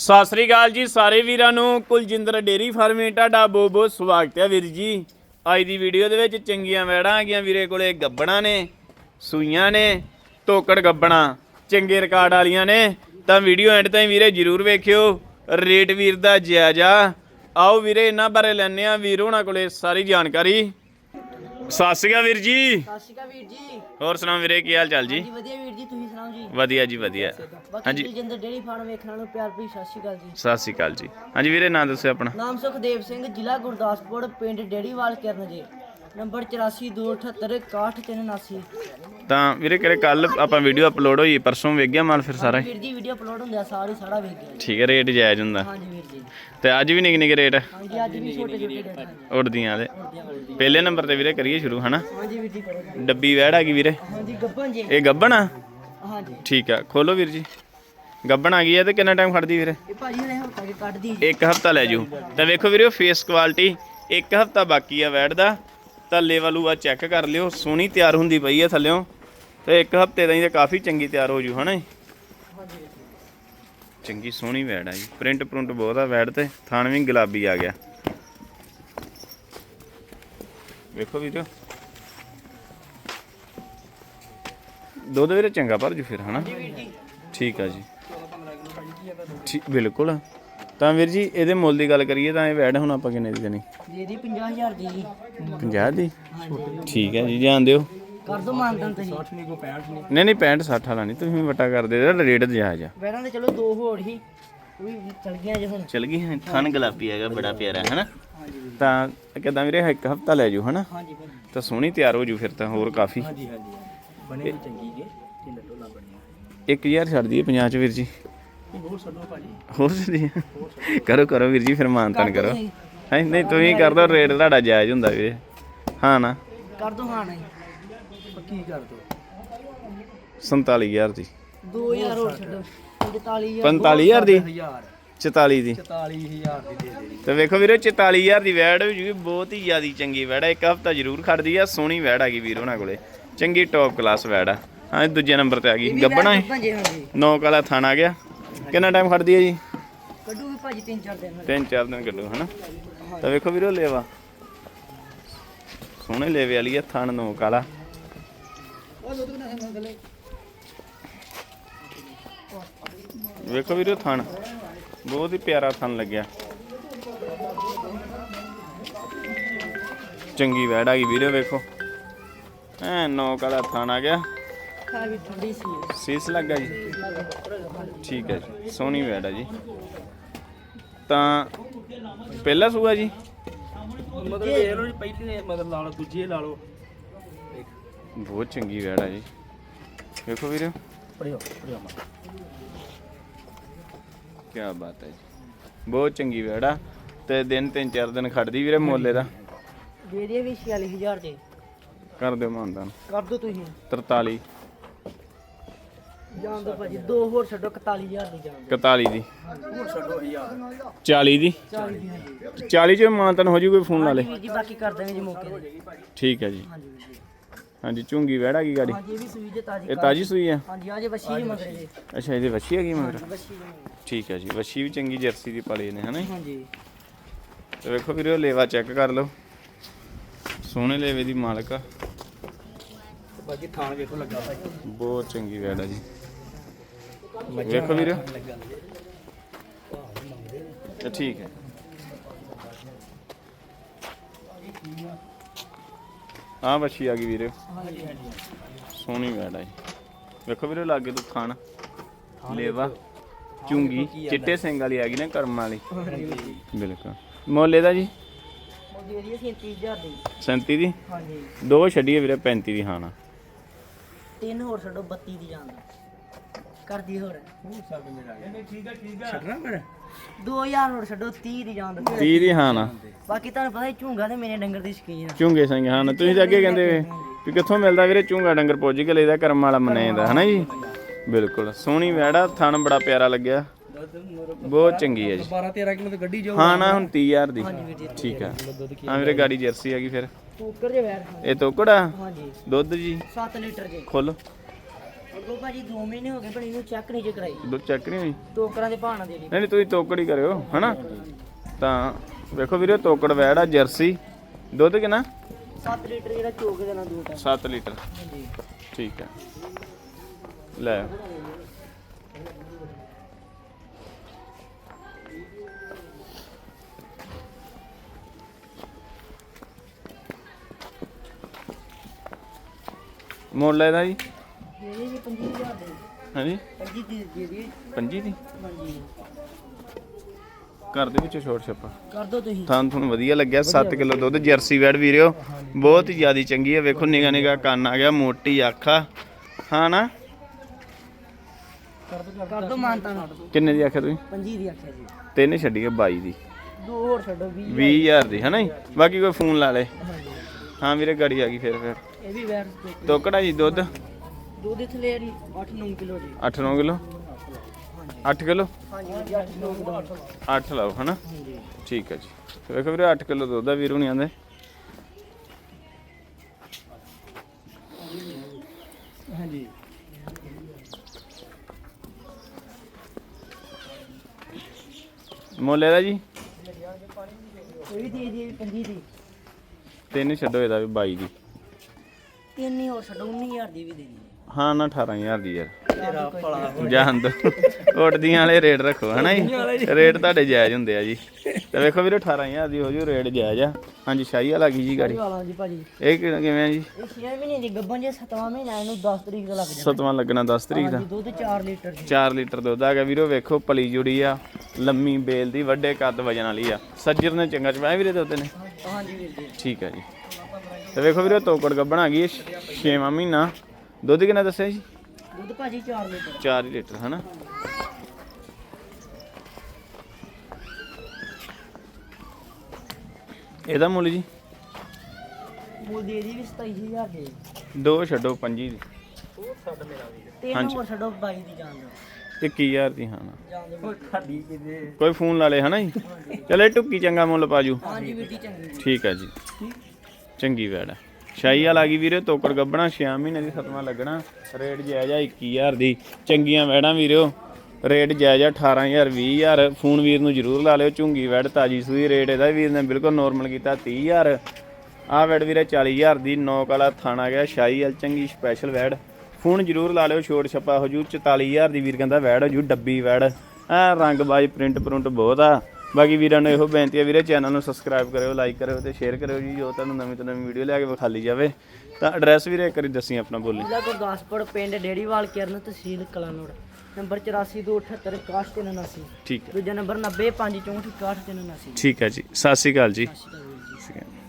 ਸਤਿ ਸ੍ਰੀ ਅਕਾਲ ਜੀ ਸਾਰੇ ਵੀਰਾਂ ਨੂੰ। ਕੁਲਜਿੰਦਰ ਡੇਰੀ ਫਾਰਮੇ ਤੁਹਾਡਾ ਬਹੁਤ ਬਹੁਤ ਸਵਾਗਤ ਹੈ ਵੀਰ ਜੀ। ਅੱਜ ਦੀ ਵੀਡੀਓ ਦੇ ਵਿੱਚ ਚੰਗੀਆਂ ਵੈੜਾਂ ਆ ਗਈਆਂ ਵੀਰੇ ਕੋਲੇ। ਗੱਬਣਾ ਨੇ, ਸੂਈਆਂ ਨੇ, ਤੋਕੜ ਗੱਬਣਾ, ਚੰਗੇ ਰਿਕਾਰਡ ਵਾਲੀਆਂ ਨੇ। ਤਾਂ ਵੀਡੀਓ ਐਂਡ ਤਾਈਂ ਵੀਰੇ ਜਰੂਰ ਵੇਖਿਓ। ਰੇਟ ਵੀਰ ਦਾ ਜਾਇਜ਼ਾ। ਆਓ ਵੀਰੇ, ਇਹਨਾਂ ਬਾਰੇ ਲੈਣੇ ਆ ਵੀਰ ਹੋਣਾ ਕੋਲੇ ਸਾਰੀ ਜਾਣਕਾਰੀ। ਸਤਿ ਸ੍ਰੀ ਅਕਾਲ ਵੀਰ ਜੀ। ਸਤਿ ਸ਼੍ਰੀ ਅਕਾਲ ਵੀਰ ਜੀ। ਹੋਰ ਸੁਣਾਓ ਵੀਰੇ ਕੀ ਹਾਲ ਚਾਲ ਜੀ? ਜੀ ਵਧੀਆ ਵੀਰ ਜੀ ਤੁਸੀਂ ਸੁਣਾਓ ਜੀ? ਵਧੀਆ ਜੀ ਵਧੀਆ। ਹਾਂਜੀ। ਜਿੰਦਰ ਡੇਰੀ ਫਾਰਮ ਵੇਖਣ ਨੂੰ ਪਿਆਰ ਭਰੀ ਸਤਿ ਸ਼੍ਰੀ ਅਕਾਲ ਜੀ। ਸਤਿ ਸ੍ਰੀ ਅਕਾਲ ਜੀ। ਹਾਂਜੀ ਵੀਰੇ ਨਾਂ ਦੱਸਿਓ ਆਪਣਾ। ਨਾਮ ਸੁਖਦੇਵ ਸਿੰਘ ਜ਼ਿਲ੍ਹਾ ਗੁਰਦਾਸਪੁਰ ਪਿੰਡ ਡੇੜੀਵਾਲ ਕਿਰਨ ਜੀ। ਨੰਬਰ 8428761379 ਤਾਂ ਵੀਰੇ ਕਿਹੜੇ ਕੱਲ ਆਪਾਂ ਵੀਡੀਓ ਅਪਲੋਡ ਹੋਈ ਪਰਸੋਂ ਵੇਖ ਗਿਆ ਮਾਲ ਫਿਰ ਸਾਰਾ? ਵੀਰ ਜੀ ਵੀਡੀਓ ਅਪਲੋਡ ਹੁੰਦਿਆ ਸਾਰੀ ਸਾਰਾ ਵੇਖ ਗਿਆ। ਠੀਕ ਹੈ ਰੇਟ ਜਾਇਜ਼ ਹੁੰਦਾ। ਹਾਂਜੀ ਵੀਰ ਜੀ। ਤੇ ਅੱਜ ਵੀ ਨਿੱਕੇ ਨਿੱਕੇ ਰੇਟ ਹਾਂਜੀ ਅੱਜ ਵੀ ਛੋਟੇ ਛੋਟੇ ਉੱਡਦੀਆਂ ਦੇ। ਪਹਿਲੇ ਨੰਬਰ ਤੇ ਵੀਰੇ ਕਰੀਏ ਸ਼ੁਰੂ ਹਨਾ? ਹਾਂਜੀ ਵੀਰ ਜੀ ਕਰੋ। ਡੱਬੀ ਵੈੜ ਆ ਗਈ ਵੀਰੇ। ਹਾਂਜੀ ਗੱਬਨ ਜੀ। ਇਹ ਗੱਬਣ ਆ? ਹਾਂਜੀ। ਠੀਕ ਆ ਖੋਲੋ ਵੀਰ ਜੀ। ਗੱਬਣ ਆ ਗਈ ਹੈ ਤੇ ਕਿੰਨਾ ਟਾਈਮ ਖੜਦੀ ਵੀਰੇ ਇਹ ਭਾਜੀ ਹਲੇ ਹਫਤਾ ਕੇ ਕੱਢਦੀ ਇੱਕ ਹਫਤਾ ਲੈ ਜੂ। ਤਾਂ ਵੇਖੋ ਵੀਰੇ ਫੇਸ ਕੁਆਲਿਟੀ ਇੱਕ ਹਫਤਾ ਬਾਕੀ ਆ ਵੈੜ ਦਾ। ਤਾਂ ਲੈਵਲ ਆ ਚੈੱਕ ਕਰ ਲਿਓ ਸੋਹਣੀ ਤਿਆਰ ਹੁੰਦੀ ਪਈ ਆ ਥੱਲਿਓਂ ਤੇ ਇੱਕ ਹਫ਼ਤੇ ਦਾ ਹੀ ਤਾਂ ਕਾਫੀ ਚੰਗੀ ਤਿਆਰ ਹੋ ਜੂ ਹਨਾ ਜੀ? ਚੰਗੀ ਸੋਹਣੀ ਵੈੜ ਆ ਜੀ ਪ੍ਰਿੰਟ ਪ੍ਰਿੰਟ ਬਹੁਤ ਆ ਵੈੜ ਤੇ ਥਣ ਵੀ ਗੁਲਾਬੀ ਆ ਗਿਆ। ਵੇਖੋ ਵੀਰੋ। ਦੁੱਧ ਵੀਰੇ ਚੰਗਾ ਭਰ ਜੂ ਫਿਰ ਹਨਾ? ਠੀਕ ਆ ਜੀ। ਠੀਕ ਬਿਲਕੁਲ। ਤਾਂ ਵੀਰ ਜੀ ਇਹਦੇ ਮੁੱਲ ਦੀ ਗੱਲ ਕਰੀਏ ਤਾਂ ਇਹ ਵੈੜ ਹੁਣ ਆਪਾਂ ਕਿੰਨੇ ਦੀ ਦੇਣੀ? ਜੀ ਦੀ 50000 ਦੀ ਜੀ। 50 ਦੀ? ਠੀਕ ਹੈ ਜੀ ਜਾਣ ਦਿਓ। ਕਰ ਦੋ ਮਾਨਦਨ ਤੁਸੀਂ। ਨਹੀਂ ਨਹੀਂ। 65 60 ਵਾਲਾ ਨਹੀਂ ਤੁਸੀਂ ਵਟਾ ਕਰਦੇ ਇਹਦਾ ਰੇਟ ਜਾਇਜ਼ ਆ। ਵੈਰਾਂ ਦੇ ਚਲੋ ਦੋ ਹੋਰ ਹੀ ਉਹ ਵੀ ਚਲ ਗਈਆਂ ਜੇ ਹੁਣ। ਚਲ ਗਈ ਥਣ ਗੁਲਾਬੀ ਹੈਗਾ ਬੜਾ ਪਿਆਰਾ ਹੈ ਨਾ ਤਾਂ ਕਿਦਾਂ ਵੀਰੇ ਇੱਕ ਹਫਤਾ ਲੈ ਜੂ ਹਨਾ? ਹਾਂਜੀ ਭਾਜੀ ਤਾਂ ਸੋਹਣੀ ਤਿਆਰ ਹੋ ਜੂ ਫਿਰ ਤਾਂ ਹੋਰ ਕਾਫੀ। ਹਾਂਜੀ ਹਾਂਜੀ ਬਣੇ ਵੀ ਚੰਗੀ ਜੇ ਤਿੰਨ ਟੋਲਾ ਬਣੀਆਂ 1000 ਛੱਡ ਦਈਏ 50 ਚ ਵੀਰ ਜੀ। ਹੋਰ ਛੱਡੋ ਭਾਜੀ। ਹੋਰ ਕਰੋ ਕਰੋ ਵੀਰ ਜੀ ਫਿਰ ਮਾਨਤਨ ਕਰੋ ਹਾਂ ਨਹੀਂ ਤੁਸੀਂ ਕਰ ਦੋ ਰੇਟ ਤੁਹਾਡਾ ਜਾਇਜ਼ ਹੁੰਦਾ ਵੀਰੇ। ਹਾਂ ਨਾ। ਕਰ ਦੋ ਹਾਂ ਨਹੀਂ। ਪੱਕੀ ਕਰ ਦੋ। 47000 ਦੀ। 2000 ਹੋਰ ਛੱਡੋ। 45000 45000 ਦੀ? 1000 44 ਦੀ। 44000 ਦੀ ਦੇ ਦੇ ਤੇ ਵੇਖੋ ਵੀਰੋ 44000 ਦੀ ਵੈੜ ਵੀ ਜੀ ਬਹੁਤ ਹੀ ਜ਼ਿਆਦੀ ਚੰਗੀ ਵੈੜ ਹੈ ਇੱਕ ਹਫਤਾ ਜ਼ਰੂਰ ਖੜਦੀ ਆ ਸੋਹਣੀ ਵੈੜ ਆ ਗਈ ਵੀਰ ਉਹਨਾਂ ਕੋਲੇ। ਚੰਗੀ ਟੌਪ ਕਲਾਸ ਵੈੜ ਆ। ਹਾਂ ਦੂਜੇ ਨੰਬਰ ਤੇ ਆ ਗਈ। ਗੱਬਣਾ ਹੈ ਨੌ ਕਾਲਾ ਥਾਣਾ ਆ ਗਿਆ। ਕਿੰਨਾ ਟਾਈਮ ਖੜਦੀ ਹੈ ਜੀ? ਕੱਢੂ ਵੀ ਭਾਜੀ ਤਿੰਨ ਚਾਰ ਦਿਨ। ਤਿੰਨ ਚਾਰ ਦਿਨ ਕੱਢੋ ਹਨਾ? ਤਾਂ ਵੇਖੋ ਵੀਰੋ ਲੇਵਾ। ਸੋਹਣੇ ਲੇਵੇ ਵਾਲੀ ਆ ਥਣ ਨੌ ਕਾਲਾ ਵੇਖੋ ਵੀਰੋ ਥਣ ਬਹੁਤ ਹੀ ਪਿਆਰਾ ਥਣ ਲੱਗਿਆ। ਚੰਗੀ ਵੈੜ ਆ ਗਈ ਵੀਰੋ ਵੇਖੋ। ਐ ਨੌ ਕਾਲਾ ਥਣ ਆ ਗਿਆ। ਖਾ ਵੀ ਠੰਡੀ ਸੀ। ਸੀਸ ਲੱਗਾ ਜੀ? ਠੀਕ ਹੈ ਜੀ ਸੋਹਣੀ ਵੈੜ ਆ ਜੀ। ਤਾਂ ਪਹਿਲਾ ਸੂਆ ਜੀ? ਮਤਲਬ ਇਹ ਲੋ ਪਹਿਲੀ ਨੇ ਮਤਲਬ ਲਾ ਲਓ ਦੂਜੀ ਲਾ ਲਓ। ਬਹੁਤ ਚੰਗੀ ਵੈੜ ਜੀ। ਵੇਖੋ ਵੀਰੇ। ਪੜਿਓ ਪੜਿਓ ਕੀ ਬਾਤ ਹੈ ਜੀ। ਬਹੁਤ ਚੰਗੀ ਵੈੜ ਤੇ ਦਿਨ ਤਿੰਨ ਚਾਰ ਦਿਨ ਖੜਦੀ ਵੀਰੇ ਮੋਲੇ ਦਾ। ਦੇ ਦੇ ਵੀ 46000 ਦੇ। ਕਰ ਦਿਓ ਮਾਨਦਾਨ। ਕਰ ਦੋ ਤੁਸੀਂ। 43 ਜਾਣ ਦੋ ਭਾਜੀ ਦੋ ਹੋਰ ਛੱਡੋ 41000 ਦੀ ਜਾਣ 41 ਦੀ। ਹੋਰ ਛੱਡੋ 1000 40 ਦੀ? 40 ਦੀ ਹਾਂਜੀ 40 ਚ ਮਾਨਦਾਨ ਹੋ ਜੂ ਕੋਈ ਫੋਨ ਲਾ ਲੇ। ਵੀਰ ਜੀ ਬਾਕੀ ਕਰ ਦਾਂਗੇ ਜੀ ਮੌਕੇ ਤੇ। ਠੀਕ ਹੈ ਜੀ। ਹਾਂਜੀ ਵੀਰ ਜੀ। ਹਾਂਜੀ ਝੁੰਗੀ ਗਈ ਗਾੜੀ? ਹਾਂਜੀ ਇਹ ਵੀ ਸੂਈ ਜੇ ਤਾਜੀ ਇਹ ਤਾਜੀ ਸੂਈ ਆ? ਹਾਂਜੀ ਜੀ ਅੱਛਾ ਇਹਦੇ ਵੱਛੀ ਹੈਗੀ ਮਗਰ? ਠੀਕ ਹੈ ਜੀ ਵੱਛੀ ਵੀ ਚੰਗੀ ਜਰਸੀ ਦੀ ਪਾਲੇ ਨੇ ਹਨਾ ਜੀ? ਹਾਂਜੀ। ਤੇ ਵੇਖੋ ਵੀਰੇ ਲੇਵਾ ਚੈੱਕ ਕਰ ਲਓ। ਸੋਹਣੇ ਲੇਵੇ ਦੀ ਮਾਲਕ ਆ। ਬਾਕੀ ਥਾਣ ਵੇਖੋ ਲੱਗਾ ਭਾਈ ਬਹੁਤ ਚੰਗੀ ਵੈੜ ਆ ਜੀ। ਵੇਖੋ ਵੀਰੇ। ਤੇ ਠੀਕ ਹੈ। ਆ ਬੱਚੀ ਆ ਗਈ ਵੀਰੇ। ਹਾਂਜੀ ਹਾਂਜੀ ਸੋਹਣੀ ਵੈੜ ਆ ਜੀ। ਵੇਖੋ ਵੀਰੇ ਲਾਗੇ ਤੋਂ ਖਾਣ ਲੇਵਾ ਚੁੰਗੀ ਚਿੱਟੇ ਸਿੰਘ ਵਾਲੀ ਆ ਗਈ ਨਾ ਕਰਮ ਵਾਲੀ। ਬਿਲਕੁਲ। ਮੁੱਲ ਇਹਦਾ ਜੀ? ਦੇ ਰਹੀ 37000 ਦੀ। 37 ਦੀ? ਹਾਂਜੀ। ਦੋ ਛੱਡੀਏ ਵੀਰੇ 35 ਦੀ ਹਾਂ ਨਾ ਤਿੰਨ ਹੋਰ ਛੱਡੋ 32 ਦੀ ਜਾਣ ਕਰਦੀ ਹੋਰ। ਛੱਡਣਾ ਫਿਰ? 2000 ਹੋਰ ਛੱਡੋ 30 ਦੀ ਜਾਣ ਦਿਓ। 30 ਦੀ ਹਾਂ ਨਾ। ਬਾਕੀ ਤੁਹਾਨੂੰ ਪਤਾ ਹੀ ਝੂੰਗਾ ਤੇ ਮੇਰੇ ਡੰਗਰ ਦੀ ਸ਼ਕੀਨ ਆ। ਝੁੰਗੇ ਸਿੰਘ ਹਾਂ ਨਾ ਤੁਸੀਂ ਤਾਂ ਅੱਗੇ ਕਹਿੰਦੇ ਵੀ ਕਿੱਥੋਂ ਮਿਲਦਾ ਵੀਰੇ ਝੁੰਗਾ ਡੰਗਰ ਪੁੱਜ ਕੇ ਲੈਦਾ ਕਰਮ ਵਾਲਾ ਮੰਨਿਆ ਜਾਂਦਾ ਹਨਾ ਜੀ? ਬਿਲਕੁਲ ਸੋਹਣੀ ਵੈੜਾ ਥਣ ਬੜਾ ਪਿਆਰਾ ਲੱਗਿਆ। ਬਹੁਤ ਚੰਗੀ ਹੈ ਜੀ। 12 13 ਕਿਲੋ ਤੇ ਗੱਡੀ ਜਾਊ। ਹਾਂ ਨਾ ਹੁਣ 30000 ਦੀ। ਠੀਕ ਆ। ਹਾਂ ਵੀਰੇ ਗਾੜੀ ਜਰਸੀ ਹੈਗੀ ਫਿਰ। ਕੁੱਕਰ ਜੇ ਵੈਰ। ਇਹ ਤੋਕੜਾ ਹਾਂਜੀ। ਦੁੱਧ ਜੀ? 7 ਲੀਟਰ ਜੇ। ਖੁੱਲ ਕੋ ਭਾਜੀ 2 ਮਹੀਨੇ ਹੋ ਗਏ ਬਣੀ ਨੂੰ ਚੈੱਕ ਨਹੀਂ ਜੇ ਕਰਾਈ। ਦੁੱਧ ਚੈੱਕ ਨਹੀਂ ਹੋਈ? ਟੋਕਰਾਂ ਦੇ ਭਾਣਾ ਦੇ ਦੀ ਨਹੀਂ ਨਹੀਂ ਤੁਸੀਂ ਤੋਕੜ ਹੀ ਕਰਿਓ ਹਨਾ? ਤਾਂ ਵੇਖੋ ਵੀਰੇ ਤੋਕੜ ਵੈੜ ਆ ਜਰਸੀ। ਦੁੱਧ ਕਿੰਨਾ? 7 ਲੀਟਰ ਜਿਹੜਾ ਚੋਕ ਦੇਣਾ ਦੋ ਟਾਈਮ 7 ਲੀਟਰ। ਹਾਂਜੀ। ਠੀਕ ਹੈ। ਲੈ। ਮੋੜ ਲੈਦਾ ਜੀ? ਵੀ 25000 ਦੇ। ਹਾਂਜੀ? 25 ਦੀ ਦੇ ਦੀ? ਪੰਜੀ ਦੀ? ਹਾਂਜੀ। ਘਰ ਦੇ ਵਿੱਚ ਛੋਟ ਛੱਪਾ। ਕਰ ਦੋ ਤੁਸੀਂ। ਥਾਂ ਤੁਹਾਨੂੰ ਵਧੀਆ ਲੱਗਿਆ 7 ਕਿਲੋ ਦੁੱਧ ਜਰਸੀ ਵੈੜ ਵੀਰਿਓ। ਬਹੁਤ ਹੀ ਜ਼ਿਆਦੀ ਚੰਗੀ ਹੈ ਵੇਖੋ ਨਿਗਾ ਨਿਗਾ ਕੰਨ ਆ ਗਿਆ ਮੋਟੀ ਅੱਖ ਆ। ਹਾਂ ਨਾ? ਕਰ ਦੋ ਕਰ ਦੋ ਮਾਨਤਾ ਨਾ ਕਿੰਨੇ ਦੀ ਆਖਿਆ ਤੁਸੀਂ? 25 ਦੀ ਆਖਿਆ ਜੀ। ਤਿੰਨ ਛੱਡੀ ਹੈ 22 ਦੀ। ਦੋ ਹੋਰ ਛੱਡੋ 20 20000 ਦੀ ਹੈ ਨਾ ਜੀ? ਬਾਕੀ ਕੋਈ ਫੋਨ ਲਾ ਲੇ। ਹਾਂ ਵੀਰੇ ਗਾੜੀ ਆ ਗਈ ਫਿਰ ਫਿਰ। ਇਹ ਵੀ ਵੈਰ ਦੇ। ਤੋਕੜਾ ਜੀ ਦੁੱਧ? ਦੁੱਧ ਥਲੇ ਜੀ 8-9 ਕਿਲੋ ਜੀ। 8-9 ਕਿਲੋ? 8 ਕਿਲੋ? ਹਾਂਜੀ 8-9 ਕਿਲੋ। 8 ਲਾਓ ਹਨਾ? ਹਾਂਜੀ। ਠੀਕ ਹੈ ਜੀ। ਵੇਖੋ ਵੀਰੇ 8 ਕਿਲੋ ਦੁੱਧ ਆ ਵੀਰੋਂ ਨਹੀਂ ਆਂਦੇ। ਹਾਂਜੀ। ਮੁੱਲ ਇਹਦਾ ਜੀ? ਇਹ ਵੀ ਦੇ ਦੀ 25 ਦੀ। ਤਿੰਨ ਛੱਡੋ ਇਹਦਾ ਵੀ 22 ਦੀ। ਤਿੰਨ ਹੋਰ ਛੱਡੋ 19000 ਦੀ ਵੀ ਦੇਣੀ ਹੈ ਹਾਂ ਨਾ 18000 ਦੀ ਯਾਰ। ਤੇਰਾ ਭਲਾ ਜਾਣ ਦੋ। ਉੱਡਦੀਆਂ ਵਾਲੇ ਰੇਟ ਰੱਖੋ ਹਨਾ ਜੀ? ਰੇਟ ਤੁਹਾਡੇ ਜਾਇਜ਼ ਹੁੰਦੇ ਆ ਜੀ। ਤੇ ਵੇਖੋ ਵੀਰੇ 18000 ਦੀ ਹੋ ਜੂ ਰੇਟ ਜਾਇਜ਼ ਆ। ਹਾਂਜੀ ਸ਼ਾਹੀ ਵਾਲਾ ਕੀ ਜੀ ਗਾੜੀ? ਵਾਲਾ ਜੀ ਭਾਜੀ। ਇਹ ਕਿਵੇਂ ਆ ਜੀ? ਇਹ 6 ਮਹੀਨੇ ਦੀ ਗੱਬਨ ਜੇ 7ਵਾਂ ਮਹੀਨਾ ਇਹਨੂੰ 10 ਤਰੀਕ ਦਾ ਲੱਗ ਜਾਣਾ ਸਤਵਾਂ ਲੱਗਣਾ 10 ਤਰੀਕ ਦਾ। ਦੁੱਧ 4 ਲੀਟਰ ਜੀ 4 ਲੀਟਰ ਦੁੱਧ ਆ ਗਿਆ। ਵੀਰੋ ਵੇਖੋ ਪਲੀ ਜੁੜੀ ਆ ਲੰਮੀ ਬੇਲ ਦੀ ਵੱਡੇ ਕੱਦ ਵਜਣ ਵਾਲੀ ਆ। ਸੱਜਰ ਨੇ ਚੰਗਾ ਚਵਾਇਆ ਵੀਰੇ ਦੁੱਧ ਨੇ? ਹਾਂਜੀ ਵੀਰ ਜੀ। ਠੀਕ ਹੈ ਜੀ। ਤੇ ਵੇਖੋ ਵੀਰੇ ਤੋਕੜ ਗੱਬਣ ਆ ਗਈ 6ਵਾਂ ਮਹੀਨਾ। ਦੁੱਧ ਕਿੰਨਾ ਦੱਸਿਆ ਜੀ? ਦੁੱਧ ਭਾਜੀ 4 ਲੀਟਰ। 4 ਲੀਟਰ ਹਨਾ? ਇਹਦਾ ਮੁੱਲ ਜੀ? ਮੁੱਲ ਦੇ ਦੀ ਵੀ 27000 ਦੇ। ਦੋ ਛੱਡੋ 25 ਦੀ। ਤਿੰਨ ਹਾਂਜੀ। ਹੋਰ ਛੱਡੋ 22 ਦੀ ਜਾਨ ਦਾ 21000 ਦੀ ਹਾਂ। ਜਾਨ ਦੇ ਖਾਡੀ ਕਿਤੇ। ਕੋਈ ਫੋਨ ਲਾ ਲੇ ਹਨਾ ਜੀ? ਚਲੇ ਟੁੱਕੀ ਚੰਗਾ ਮੁੱਲ ਪਾਜੂ ਹਾਂਜੀ ਵੀਰ ਜੀ ਚੰਗੀ। ਠੀਕ ਹੈ ਜੀ। ਚੰਗੀ ਵੈੜ ਹੈ। ਸ਼ਾਹੀ ਆ ਗਈ ਵੀਰੇ, ਤੋਕੜ ਗੱਬਣਾ 6 ਮਹੀਨੇ ਦੀ ਸਤਵਾਂ ਲੱਗਣਾ। ਰੇਟ ਜਾਇਜ਼ ਆ 21000 ਦੀ। ਚੰਗੀਆਂ ਵੈੜਾਂ ਵੀਰੋ। ਰੇਟ ਜਾਇਜ਼ ਆ 18000 20000 ਫੋਨ ਵੀਰ ਨੂੰ ਜ਼ਰੂਰ ਲਾ ਲਿਓ, ਝੁੰਗੀ ਵੈੜ ਤਾਜੀ ਸੂਈ ਰੇਟ ਇਹਦਾ। ਵੀਰ ਨੇ ਬਿਲਕੁਲ ਨੋਰਮਲ ਕੀਤਾ 30000 ਆਹ ਵੈੜ ਵੀਰੇ 40000 ਦੀ, ਨੌਕ ਵਾਲਾ ਥਾਣਾ ਗਿਆ ਸ਼ਾਹੀ ਵਾਲ ਚੰਗੀ ਸਪੈਸ਼ਲ ਵੈੜ ਫੋਨ ਜ਼ਰੂਰ ਲਾ ਲਿਓ, ਛੋਟ ਛੱਪਾ ਹੋ ਜੂ 44000 ਦੀ ਵੀਰ ਕਹਿੰਦਾ ਵੈੜ ਹੋ ਜੂ, ਡੱਬੀ ਵੈੜ ਐ ਰੰਗ ਬਾਜ ਪ੍ਰਿੰਟ ਪ੍ਰਿੰਟ ਬਹੁਤ ਆ। ਬਾਕੀ ਵੀਰਾਂ ਨੂੰ ਇਹੋ ਬੇਨਤੀ ਹੈ ਵੀਰੇ ਚੈਨਲ ਨੂੰ ਸਬਸਕ੍ਰਾਈਬ ਕਰਿਓ ਲਾਈਕ ਕਰਿਓ ਤੇ ਸ਼ੇਅਰ ਕਰਿਓ ਜੀ ਜੋ ਤੁਹਾਨੂੰ ਨਵੀਂ ਤੋਂ ਨਵੀਂ ਵੀਡੀਓ ਲਿਆ ਕੇ ਵਿਖਾਲੀ ਜਾਵੇ। ਤਾਂ ਐਡਰੈਸ ਵੀਰੇ ਇੱਕ ਵਾਰੀ ਦੱਸੀ ਆਪਣਾ ਬੋਲੀ। ਜ਼ਿਲ੍ਹਾ ਗੁਰਦਾਸਪੁਰ ਪਿੰਡ ਡੇੜੀਵਾਲ ਕਿਰਨ ਤਹਿਸੀਲ ਕਲਾਨੌਰ ਨੰਬਰ 8428618379 ਠੀਕ ਹੈ। ਦੂਜਾ ਨੰਬਰ 9054646183 ਠੀਕ ਹੈ ਜੀ ਸਤਿ ਸ਼੍ਰੀ ਅਕਾਲ ਜੀ।